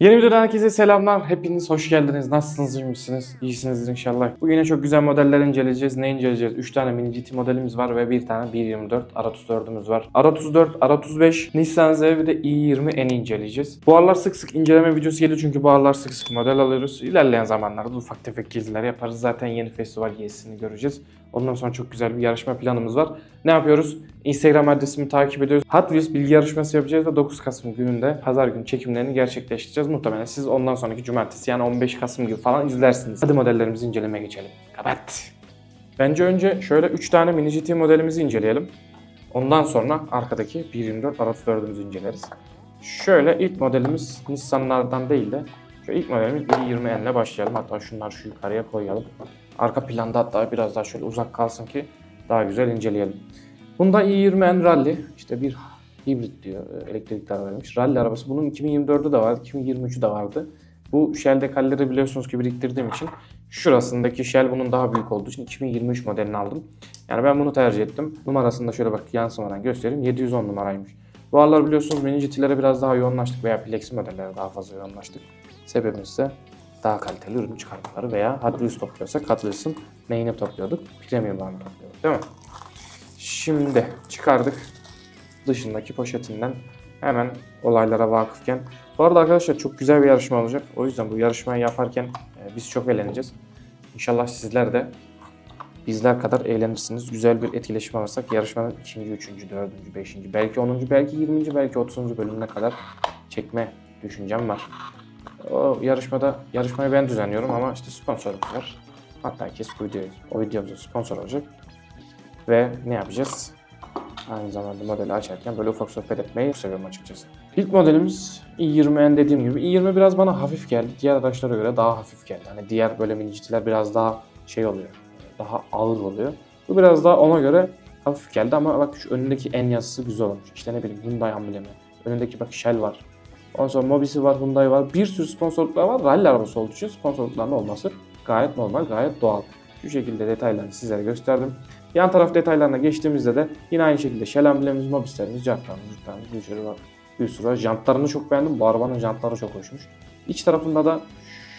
Yeni videodan herkese selamlar. Hepiniz hoş geldiniz. Nasılsınız, iyi misiniz? İyisinizdir inşallah. Bugün yine çok güzel modeller inceleyeceğiz. Ne inceleyeceğiz? 3 tane mini GT modelimiz var ve bir tane 1.24 R34'ümüz var. R34, R35, Nissan Z ve de i20 N'i inceleyeceğiz. Bu aralar sık sık inceleme videosu geliyor çünkü bu aralar sık sık model alıyoruz. İlerleyen zamanlarda da ufak tefek geziler yaparız. Zaten yeni festival gezisini göreceğiz. Ondan sonra çok güzel bir yarışma planımız var. Ne yapıyoruz? Instagram adresimi takip ediyoruz. Hot Wheels bilgi yarışması yapacağız ve 9 Kasım gününde pazar günü çekimlerini gerçekleştireceğiz. Muhtemelen siz ondan sonraki cumartesi yani 15 Kasım gibi falan izlersiniz. Hadi modellerimizi incelemeye geçelim. Kapat. Bence önce şöyle 3 tane mini GT modelimizi inceleyelim. Ondan sonra arkadaki 1.24 R34'ümüzü inceleriz. Şöyle ilk modelimiz Nissan'lardan değil de şu ilk modelimiz 1.20 ile başlayalım. Hatta şunları şu yukarıya koyalım. Arka planda hatta biraz daha şöyle uzak kalsın ki daha güzel inceleyelim. Bunda i20N Rally işte bir hibrit diyor e, elektrikli arabaymış. Rally arabası. Bunun 2024'ü de vardı, 2023'ü de vardı. Bu shell dekalleri biliyorsunuz ki biriktirdiğim için şurasındaki shell bunun daha büyük olduğu için 2023 modelini aldım. Yani ben bunu tercih ettim. Numarasını da şöyle bak yansımadan göstereyim. 710 numaraymış. Bu aralar biliyorsunuz mini GT'lere biraz daha yoğunlaştık veya plexi modellere daha fazla yoğunlaştık. Sebebimiz ise daha kaliteli ürün çıkarmaları veya Hot Wheels topluyorsak Hot neyini topluyorduk? Premium'larını topluyorduk değil mi? Şimdi çıkardık dışındaki poşetinden hemen olaylara vakıfken. Bu arada arkadaşlar çok güzel bir yarışma olacak. O yüzden bu yarışmayı yaparken e, biz çok eğleneceğiz. İnşallah sizler de bizler kadar eğlenirsiniz. Güzel bir etkileşim alırsak yarışmanın 2. 3. 4. 5. belki 10. belki 20. belki 30. bölümüne kadar çekme düşüncem var. O yarışmada yarışmayı ben düzenliyorum ama işte sponsorumuz var. Hatta herkes bu video, o videomuza sponsor olacak. Ve ne yapacağız? Aynı zamanda modeli açarken böyle ufak sohbet etmeyi seviyorum açıkçası. İlk modelimiz i20N dediğim gibi. i20 biraz bana hafif geldi. Diğer araçlara göre daha hafif geldi. Hani diğer böyle minicikler biraz daha şey oluyor. Daha ağır oluyor. Bu biraz daha ona göre hafif geldi ama bak şu önündeki en yazısı güzel olmuş. İşte ne bileyim Hyundai amblemi. Önündeki bak Shell var. Ondan sonra Mobisi var, Hyundai var. Bir sürü sponsorluklar var. Rally arabası olduğu için sponsorlukların olması gayet normal, gayet doğal. Şu şekilde detaylarını sizlere gösterdim. Yan taraf detaylarına geçtiğimizde de yine aynı şekilde Shell amblemimiz, Mobislerimiz, jantlarımız, jantlarımız bir sürü var. Bir sürü var. Jantlarını çok beğendim. Bu arabanın jantları çok hoşmuş. İç tarafında da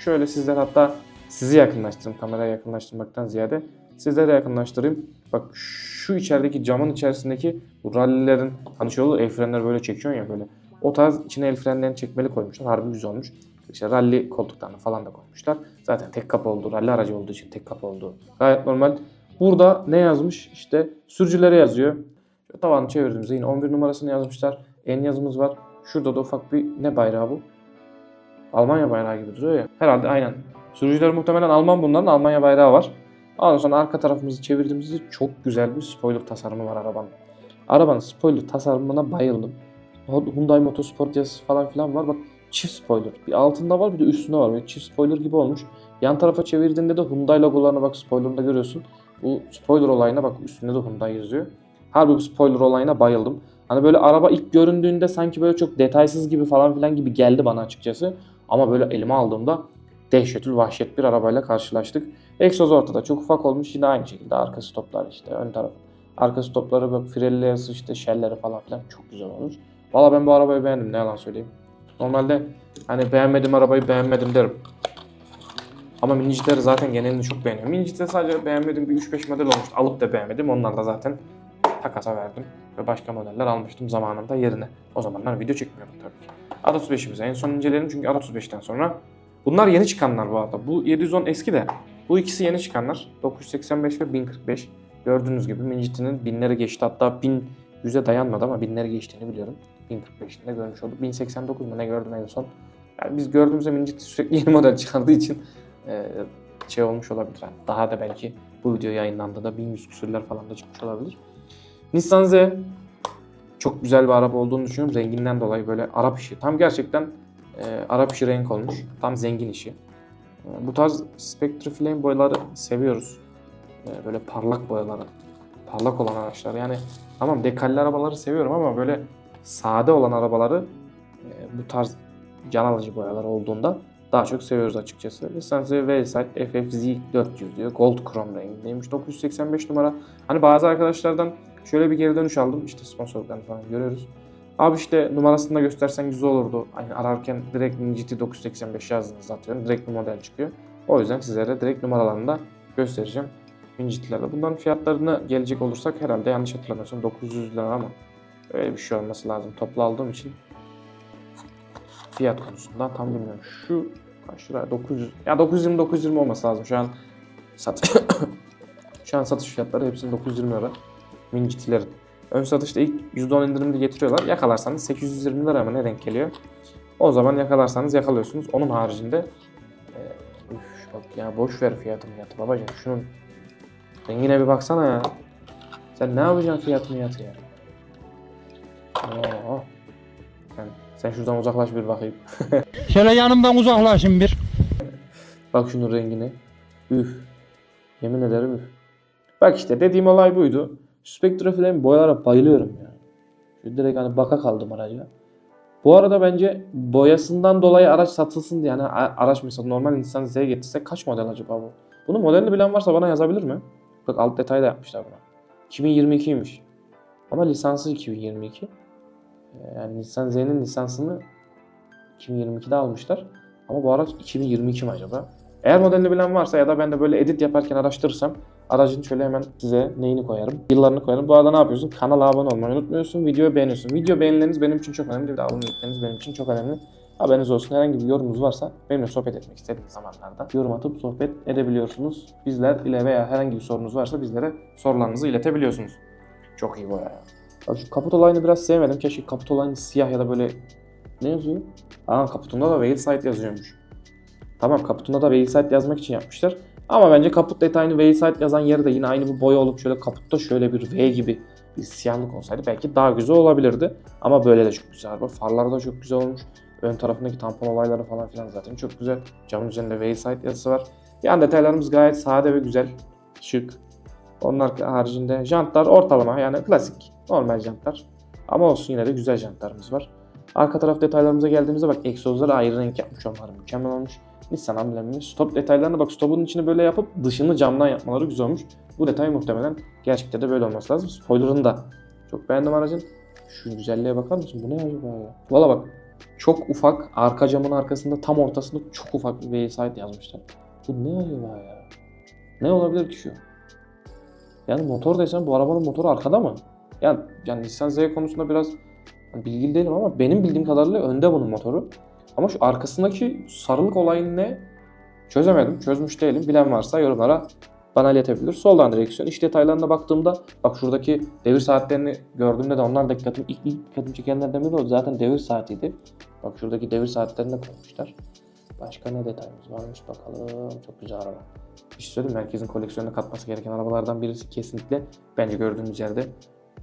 şöyle sizler hatta sizi yakınlaştırayım. Kameraya yakınlaştırmaktan ziyade sizlere yakınlaştırayım. Bak şu içerideki camın içerisindeki bu rallilerin hani şey olur el frenleri böyle çekiyor ya böyle. O tarz içine el frenlerini çekmeli koymuşlar. Harbi güzel olmuş. İşte rally koltuklarını falan da koymuşlar. Zaten tek kapı olduğu, rally aracı olduğu için tek kapı olduğu gayet normal. Burada ne yazmış? İşte sürücülere yazıyor. Tavanı çevirdiğimizde yine 11 numarasını yazmışlar. En yazımız var. Şurada da ufak bir ne bayrağı bu? Almanya bayrağı gibi duruyor ya. Herhalde aynen. Sürücüler muhtemelen Alman bunların Almanya bayrağı var. Ondan sonra arka tarafımızı çevirdiğimizde çok güzel bir spoiler tasarımı var arabanın. Arabanın spoiler tasarımına bayıldım. Hyundai Motorsport yazısı falan filan var. Bak çift spoiler. Bir altında var bir de üstünde var. Böyle çift spoiler gibi olmuş. Yan tarafa çevirdiğinde de Hyundai logolarına bak spoilerında görüyorsun. Bu spoiler olayına bak üstünde de Hyundai yazıyor. Harbi bu spoiler olayına bayıldım. Hani böyle araba ilk göründüğünde sanki böyle çok detaysız gibi falan filan gibi geldi bana açıkçası. Ama böyle elime aldığımda dehşetül vahşet bir arabayla karşılaştık. Egzoz ortada çok ufak olmuş yine aynı şekilde arka stoplar işte ön taraf. Arka stopları bak frelleri işte şelleri falan filan çok güzel olmuş. Valla ben bu arabayı beğendim ne yalan söyleyeyim. Normalde hani beğenmedim arabayı beğenmedim derim. Ama minicikleri zaten genelini çok beğeniyorum. Minicikleri sadece beğenmediğim bir 3-5 model olmuş. Alıp da beğenmedim. Onlar da zaten takasa verdim. Ve başka modeller almıştım zamanında yerine. O zamanlar video çekmiyordum tabii ki. A35'imizi en son inceleyelim çünkü A35'ten sonra Bunlar yeni çıkanlar bu arada. Bu 710 eski de. Bu ikisi yeni çıkanlar. 985 ve 1045. Gördüğünüz gibi Miniciti'nin binleri geçti. Hatta 1100'e dayanmadı ama binleri geçtiğini biliyorum. 1045'ini de görmüş olduk. 1089 mu ne gördüm en son. Yani biz gördüğümüzde Miniciti sürekli yeni model çıkardığı için e, şey olmuş olabilir. Yani daha da belki bu video yayınlandığında 1100 küsürler falan da çıkmış olabilir. Nissan Z çok güzel bir araba olduğunu düşünüyorum. Renginden dolayı böyle Arap işi. Tam gerçekten e, Arap işi renk olmuş. Tam zengin işi. E, bu tarz Spectre Flame boyaları seviyoruz. E, böyle parlak boyaları. Parlak olan araçlar. Yani tamam dekalli arabaları seviyorum ama böyle sade olan arabaları e, bu tarz can alıcı boyalar olduğunda daha çok seviyoruz açıkçası. Lisansı V-Side FFZ 400 diyor. Gold Chrome rengindeymiş. 985 numara. Hani bazı arkadaşlardan şöyle bir geri dönüş aldım. İşte sponsorluklarını falan görüyoruz. Abi işte numarasını da göstersen güzel olurdu. Hani ararken direkt GT 985 yazdığınızda atıyorum. Direkt bir model çıkıyor. O yüzden sizlere direkt numaralarını da göstereceğim. Mini GT'lerde. Bunların fiyatlarına gelecek olursak herhalde yanlış hatırlamıyorsam 900 lira ama öyle bir şey olması lazım. Toplu aldığım için fiyat konusunda tam bilmiyorum. Şu kaç lira? 900. Ya 920 920 olması lazım. Şu an satış Şu an satış fiyatları hepsinin 920 lira. Mini GT'lerin. Ön satışta ilk %10 indirimli getiriyorlar. Yakalarsanız 820 lira mı ne denk geliyor? O zaman yakalarsanız yakalıyorsunuz. Onun haricinde e, üf, bak ya boş ver fiyatı fiyatı babacım. Şunun rengine bir baksana ya. Sen ne yapacaksın fiyatı fiyatı ya? Oo. Sen, sen şuradan uzaklaş bir bakayım. Şöyle yanımdan uzaklaşın bir. Bak şunun rengine. Üf. Yemin ederim üf. Bak işte dediğim olay buydu. Spectra Flame boyalara bayılıyorum ya. Şu direkt hani baka kaldım araca. Bu arada bence boyasından dolayı araç satılsın diye a- araç mesela normal insan Z'ye getirse kaç model acaba bu? Bunun modelini bilen varsa bana yazabilir mi? Bak alt detay da yapmışlar buna. 2022'ymiş. Ama lisansı 2022. Yani Nissan Z'nin lisansını 2022'de almışlar. Ama bu araç 2022 mi acaba? Eğer modelini bilen varsa ya da ben de böyle edit yaparken araştırırsam aracın şöyle hemen size neyini koyarım, yıllarını koyarım. Bu arada ne yapıyorsun? Kanala abone olmayı unutmuyorsun, videoyu beğeniyorsun. Video beğenileriniz benim için çok önemli, bir de abonelikleriniz benim için çok önemli. Haberiniz olsun herhangi bir yorumunuz varsa benimle sohbet etmek istediğiniz zamanlarda yorum atıp sohbet edebiliyorsunuz. Bizler ile veya herhangi bir sorunuz varsa bizlere sorularınızı iletebiliyorsunuz. Çok iyi bu ya. Bak şu kaput olayını biraz sevmedim. Keşke kaput olayını siyah ya da böyle ne yazıyor? Aa kaputunda da Wayside yazıyormuş. Tamam kaputunda da Wayside yazmak için yapmışlar. Ama bence kaput detayını Wayside yazan yeri de yine aynı bu boya olup şöyle kaputta şöyle bir V gibi bir siyahlık olsaydı belki daha güzel olabilirdi. Ama böyle de çok güzel araba. Farları da çok güzel olmuş. Ön tarafındaki tampon olayları falan filan zaten çok güzel. Camın üzerinde Wayside yazısı var. Yan detaylarımız gayet sade ve güzel. Şık. Onlar haricinde jantlar ortalama yani klasik normal jantlar. Ama olsun yine de güzel jantlarımız var. Arka taraf detaylarımıza geldiğimizde bak egzozları ayrı renk yapmış onlar mükemmel olmuş. Nissan amblemini stop detaylarına bak stopun içini böyle yapıp dışını camdan yapmaları güzel olmuş. Bu detay muhtemelen gerçekte de böyle olması lazım. Spoiler'ını da çok beğendim aracın. Şu güzelliğe bakar mısın? Bu ne acaba ya? Valla bak çok ufak arka camın arkasında tam ortasında çok ufak bir Wayside yazmışlar. Bu ne acaba ya? Ne olabilir ki şu? Yani motor desen bu arabanın motoru arkada mı? Yani, yani Nissan Z konusunda biraz bilgili değilim ama benim bildiğim kadarıyla önde bunun motoru. Ama şu arkasındaki sarılık olayını ne? Çözemedim, çözmüş değilim. Bilen varsa yorumlara bana iletebilir. Soldan direksiyon. İç detaylarına baktığımda bak şuradaki devir saatlerini gördüğümde de onlar dikkatim, ilk, ilk dikkatimi çekenlerden biri oldu. Zaten devir saatiydi. Bak şuradaki devir saatlerini koymuşlar. Başka ne detayımız varmış bakalım. Çok güzel araba. Bir şey söyleyeyim? Herkesin koleksiyonuna katması gereken arabalardan birisi kesinlikle bence gördüğünüz yerde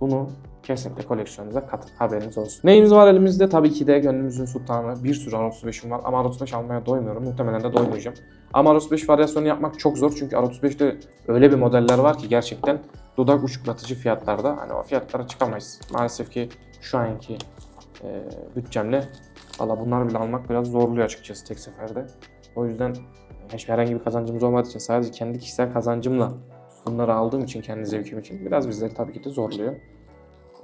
bunu kesinlikle koleksiyonunuza katın. Haberiniz olsun. Neyimiz var elimizde? Tabii ki de gönlümüzün sultanı. Bir sürü R35'im var ama R35 almaya doymuyorum. Muhtemelen de doymayacağım. Ama R35 varyasyonu yapmak çok zor çünkü R35'te öyle bir modeller var ki gerçekten dudak uçuklatıcı fiyatlarda. Hani o fiyatlara çıkamayız. Maalesef ki şu anki e, bütçemle valla bunları bile almak biraz zorluyor açıkçası tek seferde. O yüzden hiç herhangi bir kazancımız olmadığı için sadece kendi kişisel kazancımla bunları aldığım için kendi zevkim için biraz bizleri tabii ki de zorluyor.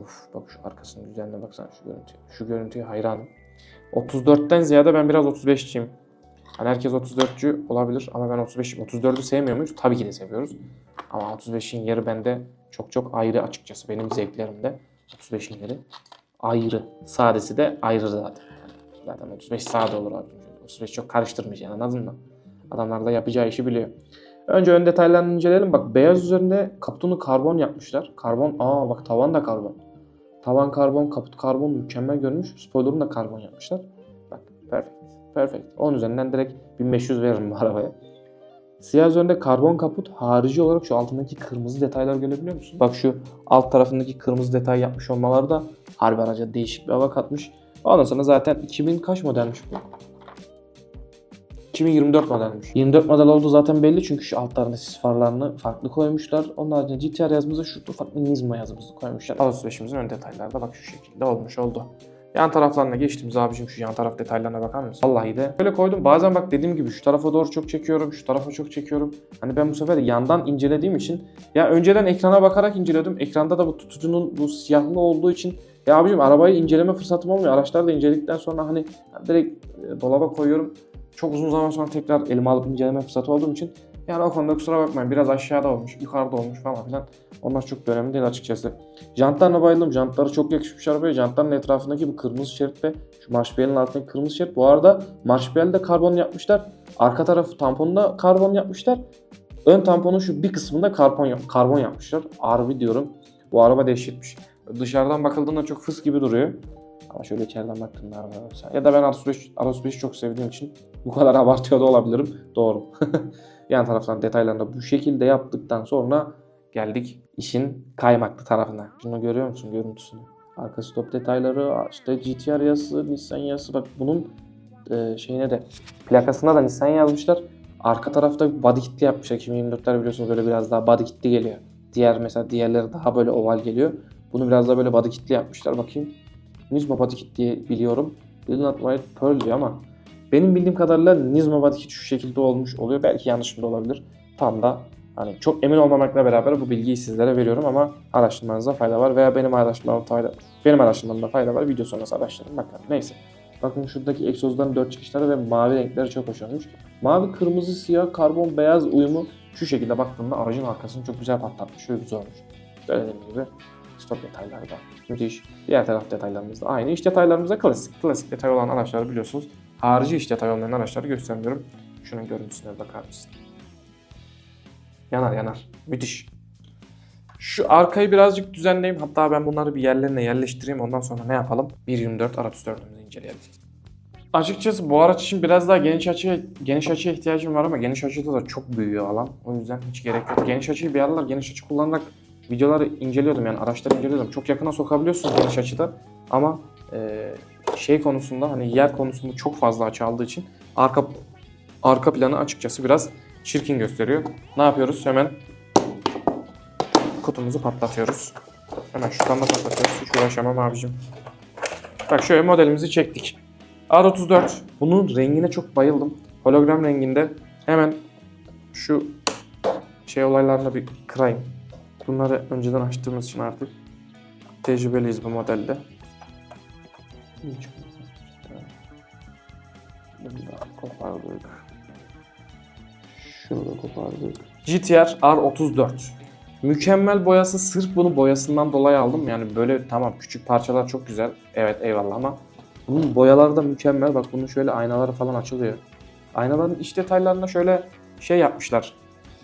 Uf bak şu arkasının güzelliğine baksana şu görüntüye. Şu görüntüye hayranım. 34'ten ziyade ben biraz 35'çiyim. Hani herkes 34'cü olabilir ama ben 35'im. 34'ü sevmiyor muyuz? Tabii ki de seviyoruz. Ama 35'in yeri bende çok çok ayrı açıkçası benim zevklerimde. 35'in yeri ayrı. Sadesi de ayrı zaten. Zaten 35 sade olur abi. 35 çok karıştırmayacaksın anladın mı? Adamlar da yapacağı işi biliyor. Önce ön detaylarını inceleyelim. Bak beyaz üzerinde kaputunu karbon yapmışlar. Karbon, aa bak tavan da karbon. Tavan karbon, kaput karbon mükemmel görünmüş. Spoiler'ını da karbon yapmışlar. Bak perfect. Perfect. 10 üzerinden direkt 1500 veririm bu arabaya. Siyah üzerinde karbon kaput harici olarak şu altındaki kırmızı detaylar görebiliyor musun? Bak şu alt tarafındaki kırmızı detay yapmış olmaları da harbi araca değişik bir hava katmış. Ondan sonra zaten 2000 kaç modelmiş bu? 2024 modelmiş. 24 model olduğu zaten belli çünkü şu altlarında sis farlarını farklı koymuşlar. Onun haricinde GTR yazımızda şu ufak bir Nismo yazımızı koymuşlar. Alışverişimizin ön detaylarda bak şu şekilde olmuş oldu. Yan taraflarına geçtiğimiz abicim şu yan taraf detaylarına bakar mısın? Vallahi de böyle koydum. Bazen bak dediğim gibi şu tarafa doğru çok çekiyorum, şu tarafa çok çekiyorum. Hani ben bu sefer yandan incelediğim için ya önceden ekrana bakarak inceledim. Ekranda da bu tutucunun bu siyahlı olduğu için Ya abicim arabayı inceleme fırsatım olmuyor. Araçları da inceledikten sonra hani direkt e, dolaba koyuyorum. Çok uzun zaman sonra tekrar elime alıp inceleme fırsatı olduğum için yani o konuda kusura bakmayın. Biraz aşağıda olmuş, yukarıda olmuş falan filan. Onlar çok önemli değil açıkçası. Jantlarına bayıldım. Jantları çok yakışmış arabaya. Jantların etrafındaki bu kırmızı şerit ve şu marşbelin altındaki kırmızı şerit. Bu arada marşbelde karbon yapmışlar. Arka tarafı tamponunda karbon yapmışlar. Ön tamponun şu bir kısmında karbon, karbon yapmışlar. Harbi diyorum. Bu araba dehşetmiş. Dışarıdan bakıldığında çok fıs gibi duruyor. Ama şöyle içeriden baktığımda araba. Ya da ben Aros 5, Aros 5'i çok sevdiğim için bu kadar abartıyor da olabilirim. Doğru. Yan taraftan detaylarını bu şekilde yaptıktan sonra geldik işin kaymaklı tarafına. Şunu görüyor musun görüntüsünü? Arka stop detayları, işte GTR yazısı, Nissan yazısı. Bak bunun e, şeyine de plakasına da Nissan yazmışlar. Arka tarafta body kitli yapmışlar. 2024'ler biliyorsunuz böyle biraz daha body kitli geliyor. Diğer mesela diğerleri daha böyle oval geliyor. Bunu biraz daha böyle body kitli yapmışlar. Bakayım. Nismo body kit diye biliyorum. Did not white pearl diyor ama benim bildiğim kadarıyla Nismo body kit şu şekilde olmuş oluyor. Belki yanlışım da olabilir. Tam da hani çok emin olmamakla beraber bu bilgiyi sizlere veriyorum ama araştırmanızda fayda var veya benim araştırmamda fayda benim araştırmamda fayda var. Video sonrası araştırın bakalım. Neyse. Bakın şuradaki egzozların dört çıkışları ve mavi renkleri çok hoş olmuş. Mavi, kırmızı, siyah, karbon, beyaz uyumu şu şekilde baktığımda aracın arkasını çok güzel patlatmış. Şöyle güzel olmuş. Söylediğim gibi stop detayları da müthiş. Diğer taraf detaylarımız da aynı. İç detaylarımız da klasik. Klasik detay olan araçları biliyorsunuz. Harici iç detay olmayan araçları göstermiyorum. Şunun görüntüsüne bakar mısın? Yanar yanar. Müthiş. Şu arkayı birazcık düzenleyeyim. Hatta ben bunları bir yerlerine yerleştireyim. Ondan sonra ne yapalım? 1.24 Aratus 4'ümüzü inceleyelim. Açıkçası bu araç için biraz daha geniş açıya geniş açıya ihtiyacım var ama geniş açıda da çok büyüyor alan. O yüzden hiç gerek yok. Geniş açıyı bir aralar geniş açı kullanarak videoları inceliyordum yani araçları inceliyordum. Çok yakına sokabiliyorsunuz geniş açıda ama e, şey konusunda hani yer konusunda çok fazla açı aldığı için arka arka planı açıkçası biraz çirkin gösteriyor. Ne yapıyoruz? Hemen kutumuzu patlatıyoruz. Hemen şuradan da patlatıyoruz. Hiç uğraşamam abicim. Bak şöyle modelimizi çektik. R34. Bunun rengine çok bayıldım. Hologram renginde. Hemen şu şey olaylarına bir kırayım. Bunları önceden açtığımız için artık tecrübeliyiz bu modelde. Hiç kopardık. Şunu da kopardık. GTR R34. Mükemmel boyası sırf bunu boyasından dolayı aldım. Yani böyle tamam küçük parçalar çok güzel. Evet eyvallah ama bunun boyaları da mükemmel. Bak bunun şöyle aynaları falan açılıyor. Aynaların iç detaylarına şöyle şey yapmışlar.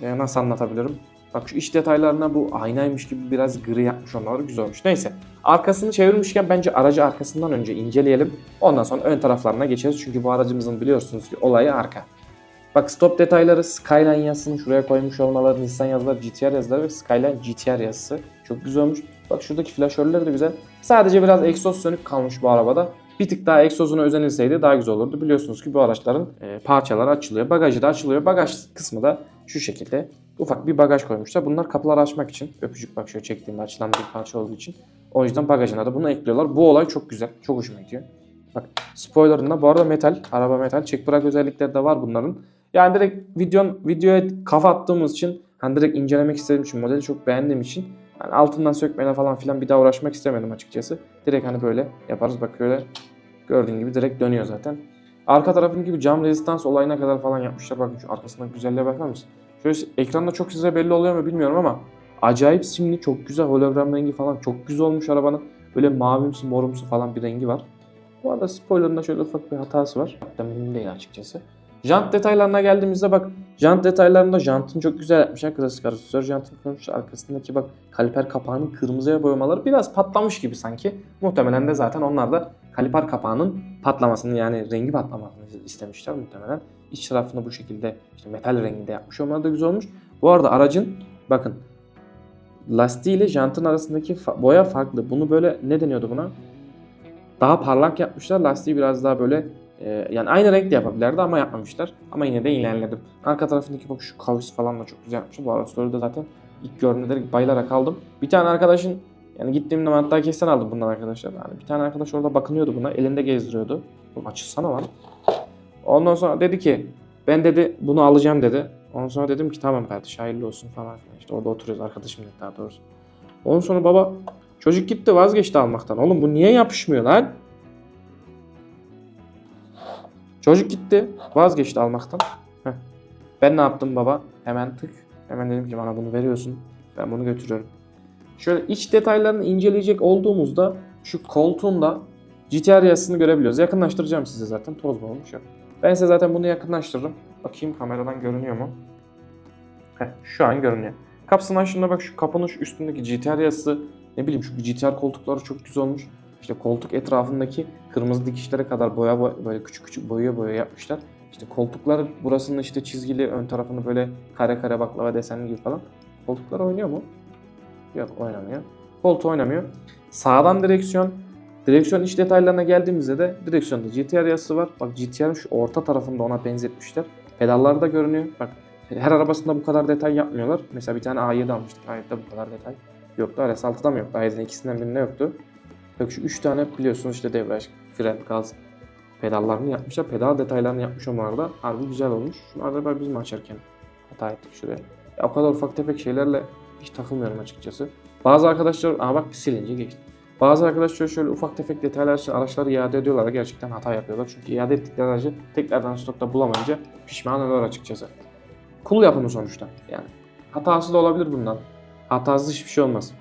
Ee, nasıl anlatabilirim? Bak şu iç detaylarına bu aynaymış gibi biraz gri yapmış onları güzel olmuş. Neyse. Arkasını çevirmişken bence aracı arkasından önce inceleyelim. Ondan sonra ön taraflarına geçeriz. Çünkü bu aracımızın biliyorsunuz ki olayı arka. Bak stop detayları Skyline yazısını şuraya koymuş olmaları, Nissan yazıları, GTR yazıları ve Skyline GTR yazısı. Çok güzel olmuş. Bak şuradaki flaşörler de güzel. Sadece biraz egzoz sönük kalmış bu arabada. Bir tık daha egzozuna özenilseydi daha güzel olurdu. Biliyorsunuz ki bu araçların e, parçaları açılıyor. Bagajı da açılıyor. Bagaj kısmı da şu şekilde. Ufak bir bagaj koymuşlar. Bunlar kapıları açmak için. Öpücük bak şöyle çektiğimde açılan bir parça olduğu için. O yüzden bagajına da bunu ekliyorlar. Bu olay çok güzel. Çok hoşuma gidiyor. Bak spoilerında bu arada metal. Araba metal. Çek bırak özellikleri de var bunların. Yani direkt videon, videoya kafa attığımız için hani direkt incelemek istediğim için modeli çok beğendiğim için hani altından sökmeyle falan filan bir daha uğraşmak istemedim açıkçası. Direkt hani böyle yaparız bak böyle gördüğün gibi direkt dönüyor zaten. Arka tarafın gibi cam rezistans olayına kadar falan yapmışlar. Bakın şu arkasındaki güzelliğe bakar mısın? Şöyle ekranda çok size belli oluyor mu bilmiyorum ama acayip simli çok güzel hologram rengi falan çok güzel olmuş arabanın. Böyle mavimsi morumsu falan bir rengi var. Bu arada spoilerında şöyle ufak bir hatası var. Hatta değil açıkçası. Jant detaylarına geldiğimizde bak jant detaylarında jantın çok güzel yapmışlar. Klasik aratüsör jantın koymuşlar. Arkasındaki bak kaliper kapağının kırmızıya boyamaları biraz patlamış gibi sanki. Muhtemelen de zaten onlar da kaliper kapağının patlamasını yani rengi patlamasını istemişler muhtemelen. İç tarafını bu şekilde işte metal renginde yapmış olmaları da güzel olmuş. Bu arada aracın bakın lastiği ile jantın arasındaki fa- boya farklı. Bunu böyle ne deniyordu buna? Daha parlak yapmışlar. Lastiği biraz daha böyle e, yani aynı renk de yapabilirlerdi ama yapmamışlar. Ama yine de ilerledim. Arka tarafındaki bak şu kavis falan da çok güzel yapmışlar. Bu arada story'de zaten ilk gördüğümde bayılarak aldım. Bir tane arkadaşın yani gittiğimde hatta kesten aldım bundan arkadaşlar. Yani bir tane arkadaş orada bakınıyordu buna. Elinde gezdiriyordu. Açılsana lan. Ondan sonra dedi ki ben dedi bunu alacağım dedi. Ondan sonra dedim ki tamam kardeş hayırlı olsun falan filan. İşte orada oturuyoruz arkadaşım dedi daha doğrusu. Ondan sonra baba Çocuk gitti vazgeçti almaktan. Oğlum bu niye yapışmıyor lan? Çocuk gitti vazgeçti almaktan. Heh. Ben ne yaptım baba? Hemen tık. Hemen dedim ki bana bunu veriyorsun. Ben bunu götürüyorum. Şöyle iç detaylarını inceleyecek olduğumuzda şu koltuğunda GTR yazısını görebiliyoruz. Yakınlaştıracağım size zaten. Toz mu olmuş yok. Ben size zaten bunu yakınlaştırırım. Bakayım kameradan görünüyor mu? Heh, şu an görünüyor. Kapısının açtığında bak şu kapının üstündeki GTR yazısı ne bileyim şu GTR koltukları çok güzel olmuş. İşte koltuk etrafındaki kırmızı dikişlere kadar boya boya- böyle küçük küçük boya boya yapmışlar. İşte koltuklar burasının işte çizgili ön tarafını böyle kare kare baklava desenli gibi falan. Koltuklar oynuyor mu? Yok oynamıyor. Koltuğu oynamıyor. Sağdan direksiyon. Direksiyon iç detaylarına geldiğimizde de direksiyonda GTR yazısı var. Bak GTR'ın şu orta tarafında ona benzetmişler. Pedallarda görünüyor. Bak her arabasında bu kadar detay yapmıyorlar. Mesela bir tane A7 almıştık. A7'de bu kadar detay yoktu. RS6'da mı yoktu? A7'nin ikisinden birinde yoktu. Bak şu 3 tane biliyorsunuz işte devraj, fren, gaz pedallarını yapmışlar. Pedal detaylarını yapmış onlar da. Harbi güzel olmuş. Şunu arada biz mi açarken hata ettik şuraya. Ya o kadar ufak tefek şeylerle hiç takılmıyorum açıkçası. Bazı arkadaşlar, aa bak silince geçti. Bazı arkadaşlar şöyle ufak tefek detaylar için araçları iade ediyorlar. Gerçekten hata yapıyorlar. Çünkü iade ettikleri aracı tekrardan stokta bulamayınca pişman oluyorlar açıkçası. Kul yapımı sonuçta yani. Hatası da olabilir bundan. Hatasız hiçbir şey olmaz.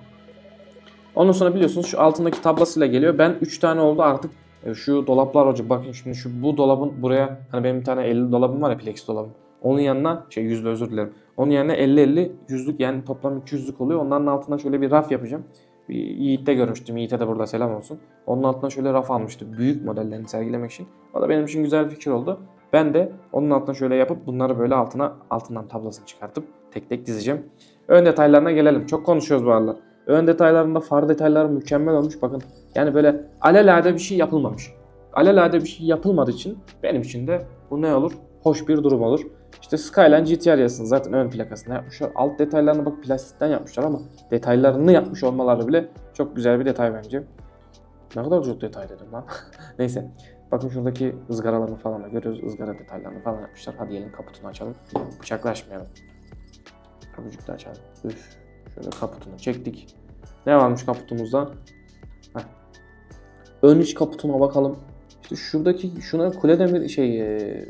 Ondan sonra biliyorsunuz şu altındaki tablasıyla geliyor. Ben 3 tane oldu artık. E, Şu dolaplar hoca bakın şimdi şu bu dolabın buraya hani benim bir tane 50 dolabım var ya Plex dolabım. Onun yanına şey yüzde özür dilerim. Onun yerine 50-50 yüzlük yani toplam 200'lük oluyor. Onların altına şöyle bir raf yapacağım. Yiğit'te görmüştüm. Yiğit'e de burada selam olsun. Onun altına şöyle raf almıştı. Büyük modellerini sergilemek için. O da benim için güzel bir fikir oldu. Ben de onun altına şöyle yapıp bunları böyle altına altından tablasını çıkartıp tek tek dizeceğim. Ön detaylarına gelelim. Çok konuşuyoruz bu aralar. Ön detaylarında far detayları mükemmel olmuş. Bakın yani böyle alelade bir şey yapılmamış. Alelade bir şey yapılmadığı için benim için de bu ne olur? Hoş bir durum olur. İşte Skyline GTR yazısını zaten ön plakasında yapmışlar. Alt detaylarını bak plastikten yapmışlar ama detaylarını yapmış olmaları bile çok güzel bir detay bence. Ne kadar çok detay dedim lan. Neyse. Bakın şuradaki ızgaralarını falan da görüyoruz. ızgara detaylarını falan yapmışlar. Hadi gelin kaputunu açalım. Bıçaklaşmayalım. Kapıcık da açalım. Üf. Şöyle kaputunu çektik. Ne varmış kaputumuzda? Heh. Ön iç kaputuna bakalım. İşte şuradaki şuna kule demir şey e,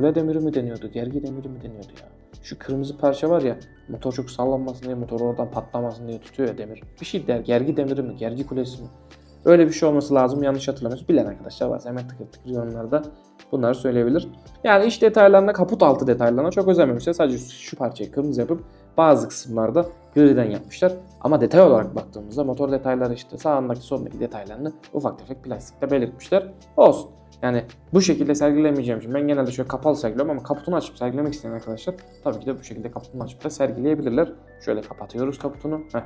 kule demiri mi deniyordu? Gergi demiri mi deniyordu ya? Şu kırmızı parça var ya motor çok sallanmasın diye motor oradan patlamasın diye tutuyor ya demir. Bir şey der. Gergi demiri mi? Gergi kulesi mi? Öyle bir şey olması lazım. Yanlış hatırlamıyorsun. Bilen arkadaşlar varsa hemen tıkır tıkır yorumlarda bunları söyleyebilir. Yani iç detaylarına, kaput altı detaylarına çok özenmemişler. Sadece şu parçayı kırmızı yapıp bazı kısımlarda griden yapmışlar. Ama detay olarak baktığımızda motor detayları işte sağındaki solundaki detaylarını ufak tefek plastikle belirtmişler. Olsun. Yani bu şekilde sergilemeyeceğim için ben genelde şöyle kapalı sergiliyorum ama kaputunu açıp sergilemek isteyen arkadaşlar tabii ki de bu şekilde kaputunu açıp da sergileyebilirler. Şöyle kapatıyoruz kaputunu. Heh.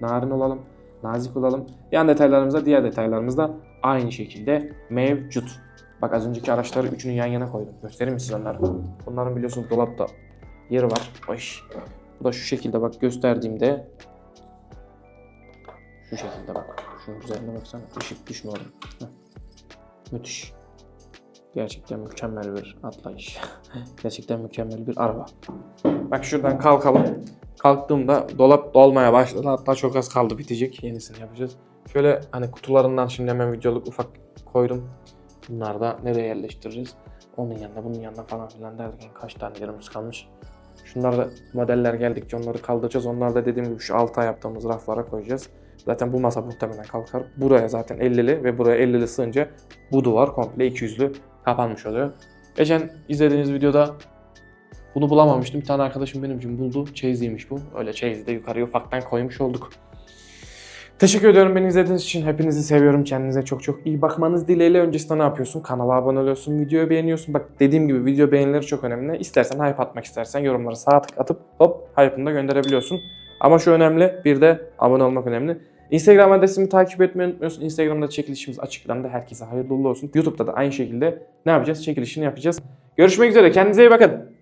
Narin olalım, nazik olalım. Yan detaylarımızda, diğer detaylarımızda aynı şekilde mevcut. Bak az önceki araçları üçünü yan yana koydum. Göstereyim mi size onları? Bunların biliyorsunuz dolapta yeri var. Ay. Bu da şu şekilde bak gösterdiğimde şu şekilde bak. Şunun üzerine baksana. Işık düşmüyor. Müthiş. Gerçekten mükemmel bir atlayış. Gerçekten mükemmel bir araba. Bak şuradan kalkalım. Kalktığımda dolap dolmaya başladı. Hatta çok az kaldı bitecek. Yenisini yapacağız. Şöyle hani kutularından şimdi hemen videoluk ufak koydum. Bunlar da nereye yerleştireceğiz? Onun yanında bunun yanında falan filan derken kaç tane yerimiz kalmış. Şunlar da modeller geldikçe onları kaldıracağız. Onları da dediğim gibi şu alta yaptığımız raflara koyacağız. Zaten bu masa muhtemelen kalkar. Buraya zaten 50'li ve buraya 50'li sığınca bu duvar komple 200'lü kapanmış oluyor. Geçen izlediğiniz videoda bunu bulamamıştım. Bir tane arkadaşım benim için buldu. Çeyizliymiş bu. Öyle çeyizi de yukarıya ufaktan koymuş olduk. Teşekkür ediyorum beni izlediğiniz için. Hepinizi seviyorum. Kendinize çok çok iyi bakmanız dileğiyle. Öncesinde ne yapıyorsun? Kanala abone oluyorsun, videoyu beğeniyorsun. Bak dediğim gibi video beğenileri çok önemli. İstersen hype atmak istersen yorumlara sağ tık atıp hop hype'ını da gönderebiliyorsun. Ama şu önemli, bir de abone olmak önemli. Instagram adresimi takip etmeyi unutmuyorsun. Instagram'da çekilişimiz açıklandı. Herkese hayırlı olsun. YouTube'da da aynı şekilde ne yapacağız? Çekilişini yapacağız. Görüşmek üzere. Kendinize iyi bakın.